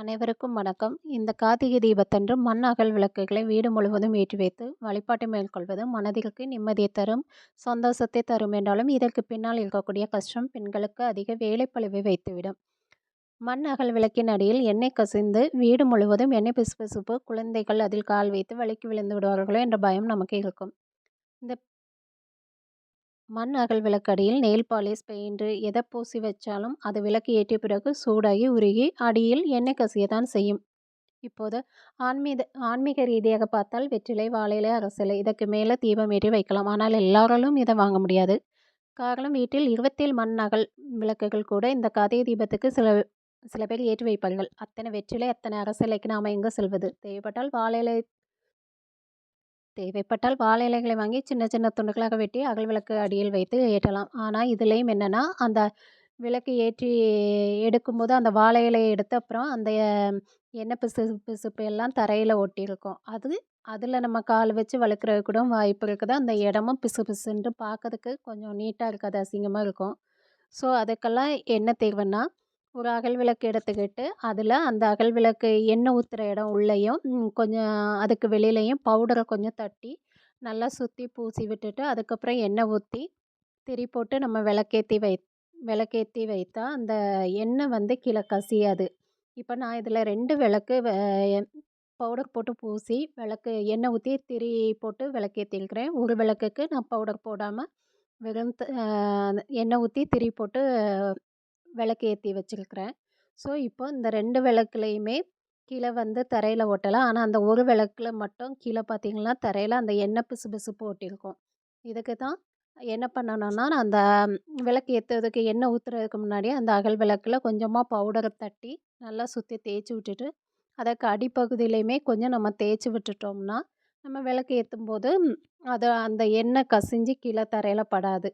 அனைவருக்கும் வணக்கம். இந்த கார்த்திகை தீபத்தன்று மண் அகல் விளக்குகளை வீடு முழுவதும் ஏற்றி வைத்து வழிபாட்டை மேற்கொள்வது மனதிற்கு நிம்மதியை தரும் சந்தோஷத்தை தரும் என்றாலும் இதற்கு பின்னால் இருக்கக்கூடிய கஷ்டம் பெண்களுக்கு அதிக வேலைப்பளுவை வைத்துவிடும். மண் அகல் விளக்கின் அடியில் எண்ணெய் கசிந்து வீடு முழுவதும் எண்ணெய் பிசுபிசுப்பு குழந்தைகள் அதில் கால் வைத்து வலிக்கு விழுந்து விடுவார்களோ என்ற பயம் நமக்கு இருக்கும். இந்த மண் அகல் விளக்கடியில் நெயில் பாலிஷ் பெயிண்ட்டு எதை பூசி வச்சாலும் அது விளக்கு ஏற்றிய பிறகு சூடாகி உருகி அடியில் எண்ணெய் கசியத்தான் செய்யும். இப்போது ஆன்மீக ஆன்மீக ரீதியாக பார்த்தால் வெற்றிலை வாழையிலை அரசிலை இதற்கு மேலே தீபம் ஏற்றி வைக்கலாம். ஆனால் எல்லாராலும் இதை வாங்க முடியாது. காரணம் வீட்டில் இருபத்தேழு மண் அகல் விளக்குகள் கூட இந்த கதை தீபத்துக்கு சில சில பேர் ஏற்றி வைப்பார்கள். அத்தனை வெற்றிலை அத்தனை அரசிலைக்கு நாம் எங்கே செல்வது? தேவைப்பட்டால் வாழையிலை தேவைப்பட்டால் வாழை இலைகளை வாங்கி சின்ன சின்ன துண்டுகளாக வெட்டி அகல் விளக்கு அடியில் வைத்து ஏற்றலாம். ஆனால் இதுலேயும் என்னென்னா அந்த விளக்கு ஏற்றி எடுக்கும்போது அந்த வாழை இலையை எடுத்த அப்புறம் அந்த எண்ணெய் பிசு பிசுப்பு எல்லாம் தரையில் ஒட்டியிருக்கும் அது அதில் நம்ம கால் வச்சு வழுக்கிறது கூட வாய்ப்பு இருக்குது. அந்த இடமும் பிசு பிசுன்ட்டு பார்க்கறதுக்கு கொஞ்சம் நீட்டாக இருக்காது. அசிங்கமாக இருக்கும். ஸோ அதுக்கெல்லாம் என்ன தேவைன்னா ஒரு அகல் விளக்கு எடுத்துக்கிட்டு அதில் அந்த அகல் விளக்கு எண்ணெய் ஊற்றுற இடம் உள்ளேயும் கொஞ்சம் அதுக்கு வெளியிலையும் பவுடரை கொஞ்சம் தட்டி நல்லா சுற்றி பூசி விட்டுட்டு அதுக்கப்புறம் எண்ணெய் ஊற்றி திரி போட்டு நம்ம விளக்கேற்றி வை விளக்கேற்றி வைத்தா அந்த எண்ணெய் வந்து கீழே கசியாது. இப்போ நான் இதில் ரெண்டு விளக்கு பவுடர் போட்டு பூசி விளக்கு எண்ணெய் ஊற்றி திரி போட்டு விளக்கேற்றிருக்கிறேன் ஒரு விளக்குக்கு நான் பவுடர் போடாமல் வெறும் எண்ணெய் ஊற்றி திரி போட்டு விளக்கு ஏற்றி வச்சுருக்கிறேன். ஸோ இப்போ இந்த ரெண்டு விளக்குலையுமே கீழே வந்து தரையில் ஒட்டலாம். ஆனால் அந்த ஒரு விளக்கில் மட்டும் கீழே பார்த்தீங்கன்னா தரையில் அந்த எண்ணெய் பிசு பிசுப்பு ஒட்டியிருக்கும். இதுக்கு தான் என்ன பண்ணணும்னா நான் அந்த விளக்கு ஏற்றுறதுக்கு எண்ணெய் ஊற்றுறதுக்கு முன்னாடி அந்த அகல் விளக்கில் கொஞ்சமாக பவுடரை தட்டி நல்லா சுற்றி தேய்ச்சி விட்டுட்டு அதற்கு அடிப்பகுதியிலையுமே கொஞ்சம் நம்ம தேய்ச்சி விட்டுட்டோம்னா நம்ம விளக்கு ஏற்றும் போது அது அந்த எண்ணெய் கசிஞ்சு கீழே தரையில் படாது.